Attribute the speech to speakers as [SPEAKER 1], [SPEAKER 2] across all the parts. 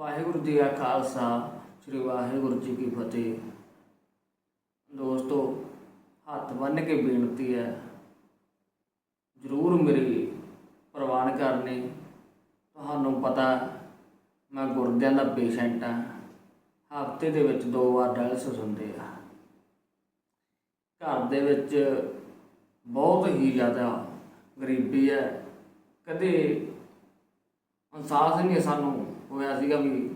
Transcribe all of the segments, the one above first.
[SPEAKER 1] ਵਾਹਿਗੁਰੂ ਜੀ ਕਾ ਖਾਲਸਾ, ਸ੍ਰੀ ਵਾਹਿਗੁਰੂ ਜੀ ਕੀ ਫਤਿਹ। ਦੋਸਤੋ, ਹੱਥ ਬੰਨ੍ਹ ਕੇ ਬੇਨਤੀ ਹੈ, ਜ਼ਰੂਰ ਮੇਰੀ ਪ੍ਰਵਾਨ ਕਰਨੀ। ਤੁਹਾਨੂੰ ਪਤਾ, ਮੈਂ ਗੁਰਦਿਆਂ ਦਾ ਪੇਸ਼ੈਂਟ ਹਾਂ। ਹਫ਼ਤੇ ਦੇ ਵਿੱਚ ਦੋ ਵਾਰ ਡਾਇਲਸਿਸ ਹੁੰਦੇ ਆ। ਘਰ ਦੇ ਵਿੱਚ ਬਹੁਤ ਹੀ ਜ਼ਿਆਦਾ ਗਰੀਬੀ ਹੈ। ਕਦੇ ਅਹਿਸਾਸ ਨਹੀਂ ਸਾਨੂੰ। ਹੋਇਆ ਸੀਗਾ ਵੀ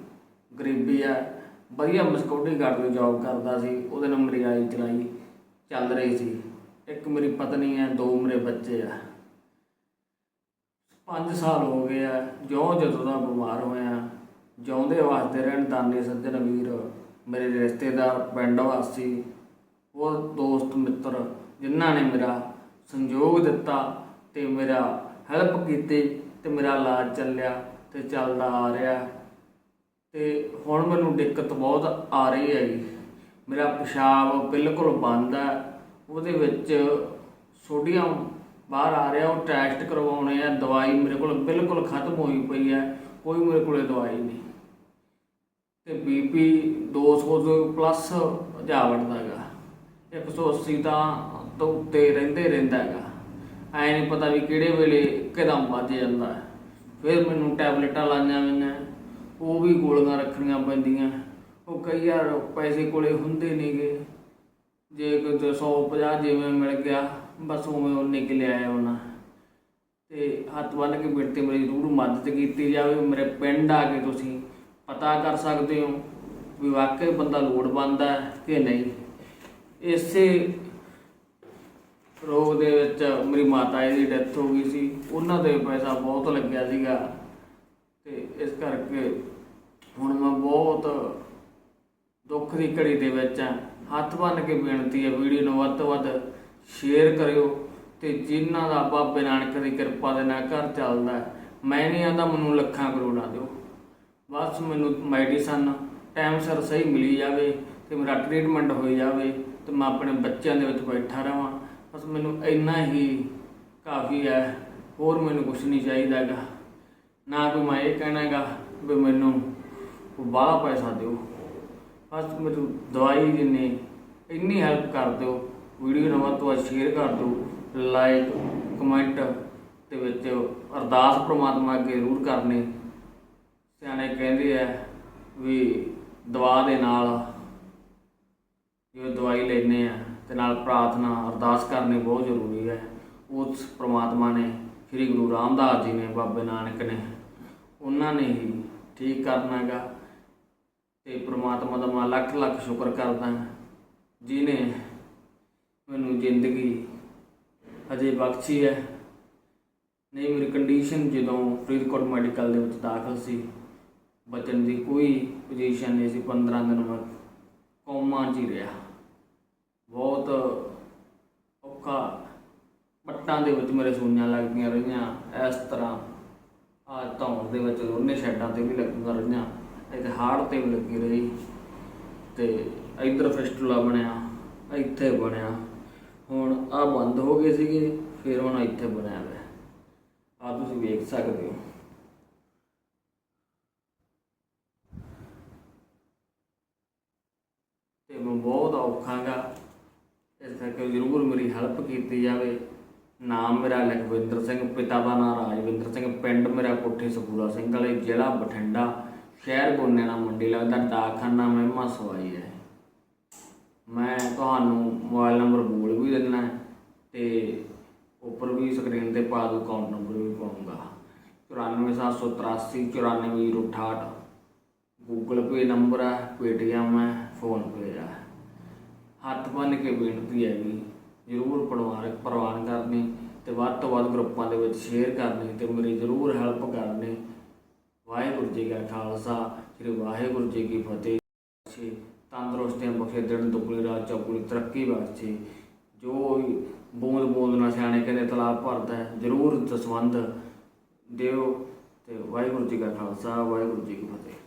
[SPEAKER 1] ਗਰੀਬੀ ਹੈ। ਵਧੀਆ ਮਸਕੌਟੀ ਗਾਰਡ ਨੂੰ ਜੌਬ ਕਰਦਾ ਸੀ। ਉਹਦੇ ਨਾਲ ਮੇਰੀ ਆਈ ਚਲਾਈ। ਚੱਲ ਰਹੀ ਸੀ। ਇੱਕ ਮੇਰੀ ਪਤਨੀ ਹੈ, ਦੋ ਮੇਰੇ ਬੱਚੇ ਆ। 5 ਸਾਲ ਹੋ ਗਏ ਆ। ਜਿਉਂ ਜਦੋਂ ਦਾ ਬਿਮਾਰ ਹੋਇਆ, ਜਿਉਂਦੇ ਵਾਸਤੇ ਰਹਿਣ ਦਾਨੀ ਸੱਜਣ ਵੀਰ, ਮੇਰੇ ਰਿਸ਼ਤੇਦਾਰ, ਪਿੰਡ ਵਾਸੀ ਉਹ ਦੋਸਤ, ਮਿੱਤਰ, ਜਿਨ੍ਹਾਂ ਨੇ ਮੇਰਾ ਸੰਯੋਗ ਦਿੱਤਾ ਤੇ ਮੇਰਾ ਹੈਲਪ ਕੀਤੀ ਤੇ ਮੇਰਾ ਇਲਾਜ ਚੱਲਿਆ ਤੇ ਚੱਲਦਾ ਆ ਰਿਹਾ। ਤੇ ਹੁਣ ਮੈਨੂੰ ਦਿੱਕਤ ਬਹੁਤ ਆ ਰਹੀ ਹੈਗੀ ਮੇਰਾ ਪਿਸ਼ਾਬ ਬਿਲਕੁਲ ਬੰਦ ਹੈ। ਉਹਦੇ ਵਿੱਚ ਸੋਡੀਅਮ ਬਾਹਰ ਆ ਰਿਹਾ, ਉਹ ਟੈਸਟ ਕਰਵਾਉਣੇ ਆ। ਦਵਾਈ ਮੇਰੇ ਕੋਲ ਬਿਲਕੁਲ ਖਤਮ ਹੋਈ ਪਈ ਹੈ। ਕੋਈ ਮੇਰੇ ਕੋਲੇ ਦਵਾਈ ਨਹੀਂ। ਤੇ ਬੀਪੀ 200 ਤੋਂ ਪਲੱਸ ਜਾ ਵੜਦਾ ਹੈਗਾ। 180 ਤਾਂ ਤੋਂ ਉੱਤੇ ਰਹਿੰਦੇ ਰਹਿੰਦਾ ਹੈਗਾ। ਐ ਨਹੀਂ ਪਤਾ ਵੀ ਕਿਹੜੇ ਵੇਲੇ ਇੱਕਦਮ ਵੱਜ ਜਾਂਦਾ ਹੈ। ਫਿਰ ਮੈਨੂੰ ਟੈਬਲੇਟਾਂ ਲਾਈਆਂ ਹੋਈਆਂ ਉਹ ਵੀ ਗੋਲੀਆਂ ਰੱਖਣੀਆਂ ਪੈਂਦੀਆਂ। ਉਹ ਕਈ ਵਾਰ ਪੈਸੇ ਕੋਲੇ ਹੁੰਦੇ ਨਹੀਂਗੇ ਜੇ ਕੋਈ 150 ਜਿਵੇਂ ਮਿਲ ਗਿਆ, ਬਸ ਉਵੇਂ ਉਹ ਨਿਕਲ ਆਇਆ ਉਹਨਾਂ। ਤੇ ਹੱਥ ਬੰਨ੍ਹ ਕੇ ਬਿਰਤੇ ਮੇਰੀ ਜ਼ਰੂਰ ਮਦਦ ਕੀਤੀ ਜਾਵੇ। ਮੇਰੇ ਪਿੰਡ ਆ ਕੇ ਤੁਸੀਂ ਪਤਾ ਕਰ ਸਕਦੇ ਹੋ ਵੀ ਵਾਕਈ ਬੰਦਾ ਲੋੜਵੰਦ ਹੈ ਕਿ ਨਹੀਂ। ਇਸੇ ਰੋਗ ਦੇ ਵਿੱਚ ਮੇਰੀ ਮਾਤਾ ਜੀ ਦੀ ਡੈਥ ਹੋ ਗਈ ਸੀ। ਉਹਨਾਂ 'ਤੇ ਪੈਸਾ ਬਹੁਤ ਲੱਗਿਆ ਸੀਗਾ। ਤੇ ਇਸ ਕਰਕੇ ਹੁਣ ਮੈਂ ਬਹੁਤ ਦੁੱਖ ਦੀ ਘੜੀ ਦੇ ਵਿੱਚ ਹਾਂ। ਹੱਥ ਬੰਨ ਕੇ ਬੇਨਤੀ ਹੈ ਵੀਡੀਓ ਨੂੰ ਵੱਧ ਤੋਂ ਵੱਧ ਸ਼ੇਅਰ ਕਰਿਓ ਤੇ ਜਿਨ੍ਹਾਂ ਦਾ ਬਾਬੇ ਨਾਨਕ ਦੀ ਕਿਰਪਾ ਦੇ ਨਾਲ ਘਰ ਚੱਲਦਾ ਮੈਂ ਨਹੀਂ ਆਂਦਾ ਮੈਨੂੰ ਲੱਖਾਂ ਕਰੋੜਾਂ ਦਿਓ। ਬਸ ਮੈਨੂੰ ਮੈਡੀਸਨ ਟਾਈਮ ਸਿਰ ਸਹੀ ਮਿਲੀ ਜਾਵੇ ਤੇ ਮੇਰਾ ਟ੍ਰੀਟਮੈਂਟ ਹੋਈ ਜਾਵੇ ਤੇ ਮੈਂ ਆਪਣੇ ਬੱਚਿਆਂ ਦੇ ਵਿੱਚ ਬੈਠਾ ਰਵਾਂ ਬਸ ਮੈਨੂੰ ਇੰਨਾ ਹੀ ਕਾਫੀ ਹੈ, ਹੋਰ ਮੈਨੂੰ ਕੁਝ ਨਹੀਂ ਚਾਹੀਦਾ ਹੈਗਾ। ਨਾ ਕੋਈ ਮੈਂ ਇਹ ਕਹਿਣਾ ਹੈਗਾ ਵੀ ਮੈਨੂੰ ਬਾਹਲਾ ਪੈਸਾ ਦਿਓ। ਬਸ ਮੈਨੂੰ ਦਵਾਈ ਜਿੰਨੀ, ਇੰਨੀ ਹੈਲਪ ਕਰ ਦਿਓ। ਵੀਡੀਓ ਨੂੰ ਵੱਧ ਤੋਂ ਵੱਧ ਸ਼ੇਅਰ ਕਰ ਦਿਓ। ਲਾਈਕ ਕਮੈਂਟ ਤੇ ਵਿੱਚ ਅਰਦਾਸ ਪ੍ਰਮਾਤਮਾ ਅੱਗੇ ਜ਼ਰੂਰ ਕਰਨੀ। ਸਿਆਣੇ ਕਹਿੰਦੇ ਆ ਵੀ ਦਵਾ ਦੇ ਨਾਲ ਜੇ ਦਵਾਈ ਲੈਨੇ ਆ। ਤੇ ਨਾਲ ਪ੍ਰਾਰਥਨਾ ਅਰਦਾਸ ਕਰਨੀ ਬਹੁਤ ਜ਼ਰੂਰੀ ਹੈ। ਉਸ ਪ੍ਰਮਾਤਮਾ ਨੇ, ਸ੍ਰੀ ਗੁਰੂ ਰਾਮਦਾਸ ਜੀ ਨੇ, ਬਾਬੇ ਨਾਨਕ ਨੇ, ਉਹਨਾਂ ਨੇ ਹੀ ਠੀਕ ਕਰਨਾ ਹੈਗਾ ਤੇ ਪ੍ਰਮਾਤਮਾ ਦਾ ਮੈਂ ਲੱਖ ਲੱਖ ਸ਼ੁਕਰ ਕਰਦਾ ਹਾਂ ਜਿਨੇ ਮੈਨੂੰ ਜ਼ਿੰਦਗੀ ਅਜੇ ਬਖਸ਼ੀ ਹੈ। ਨਹੀਂ, ਮੇਰੀ ਕੰਡੀਸ਼ਨ ਜਦੋਂ ਫਰੀਦਕੋਟ ਮੈਡੀਕਲ ਦੇ ਵਿੱਚ ਦਾਖਲ ਸੀ, ਬਚਣ ਦੀ ਕੋਈ ਪੋਜੀਸ਼ਨ ਨਹੀਂ ਸੀ 15 ਦਿਨ ਮੈਂ ਕੋਮਾ 'ਚ ਹੀ ਰਿਹਾ। ਬਹੁਤ ਔਖਾ ਪੱਟਾਂ ਦੇ ਵਿੱਚ ਮੇਰੇ ਸੂਈਆਂ ਲੱਗਦੀਆਂ ਰਹੀਆਂ, ਇਸ ਤਰ੍ਹਾਂ ਆ ਧੌਣ ਦੇ ਵਿੱਚ ਉਹਨੇ ਸਾਈਡਾਂ ਤੇ ਵੀ ਲੱਗੀਆਂ ਰਹੀਆਂ ਇੱਥੇ ਹਾੜ ਤੇ ਵੀ ਲੱਗੀ ਰਹੀ ਤੇ ਇੱਧਰ ਫਿਸਟੂਲਾ ਬਣਿਆ, ਇੱਥੇ ਬਣਿਆ, ਹੁਣ ਆ ਬੰਦ ਹੋ ਗਏ ਸੀਗੇ, ਫਿਰ ਹੁਣ ਇੱਥੇ ਬਣਿਆ ਹੋਇਆ ਆ ਤੁਸੀਂ ਵੇਖ ਸਕਦੇ ਹੋ। ਤੇ ਮੈਂ ਬਹੁਤ ਔਖਾ ਗਾ। ਇਸ ਕਰਕੇ ਜ਼ਰੂਰ ਮੇਰੀ ਹੈਲਪ ਕੀਤੀ ਜਾਵੇ। ਨਾਮ ਮੇਰਾ ਲਖਵਿੰਦਰ ਸਿੰਘ, ਪਿਤਾ ਦਾ ਨਾਮ ਰਾਜਵਿੰਦਰ ਸਿੰਘ, ਪਿੰਡ ਮੇਰਾ ਕੋਠੀ ਸਪੂਰਾ ਸਿੰਘ ਵਾਲੇ ਜ਼ਿਲ੍ਹਾ ਬਠਿੰਡਾ, ਸ਼ਹਿਰ ਗੋਨੇਣਾ ਮੰਡੀ ਲੱਗਦਾ ਡਾਕਖਾਨਾ ਮਹਿਮਾ ਸਵਾਈ ਹੈ। ਮੈਂ ਤੁਹਾਨੂੰ ਮੋਬਾਈਲ ਨੰਬਰ ਬੋਲ ਵੀ ਦਿੰਦਾ ਹੈ ਤੇ ਉੱਪਰ ਵੀ ਸਕਰੀਨ ਤੇ ਪਾ ਦੂ ਅਕਾਊਂਟ ਨੰਬਰ ਵੀ ਪਾਉਂਗਾ। 94783 94068 ਗੂਗਲ ਪੇ ਨੰਬਰ ਹੈ ਪੇਟੀਐਮ ਹੈ ਫੋਨ ਪੇ ਹੈ। ਹੱਥ ਬੰਨ ਕੇ ਬੇਨਤੀ ਹੈ ਵੀ ਜ਼ਰੂਰ ਪਰਵਾਨ ਪ੍ਰਵਾਨ ਕਰਨੀ ਤੇ ਵੱਧ ਤੋਂ ਵੱਧ ਗਰੁੱਪਾਂ ਦੇ ਵਿੱਚ ਸ਼ੇਅਰ ਕਰਨੀ ਤੇ ਮੇਰੀ ਜ਼ਰੂਰ ਹੈਲਪ ਕਰਨੀ। ਵਾਹਿਗੁਰੂ ਜੀ ਕਾ ਖਾਲਸਾ, ਸ੍ਰੀ ਵਾਹਿਗੁਰੂ ਜੀ ਕੀ ਫਤਿਹ। ਬਖਸ਼ੇ ਤੰਦਰੁਸਤੀਆਂ ਬਖਸ਼ੇ ਦਿਨ ਦੁਗਣੀ ਰਾਤ ਚੌਗੁਣੀ ਤਰੱਕੀ ਬਖਸ਼ੇ ਜੋ ਬੂੰਦ ਬੂੰਦ ਨਾਲ ਸਿਆਣੇ ਕਹਿੰਦੇ ਤਲਾਬ ਭਰਦਾ ਹੈ, ਜ਼ਰੂਰ ਦਸਵੰਦ ਦਿਓ ਤੇ ਵਾਹਿਗੁਰੂ ਜੀ ਕਾ ਖਾਲਸਾ, ਵਾਹਿਗੁਰੂ ਜੀ ਕੀ ਫਤਿਹ।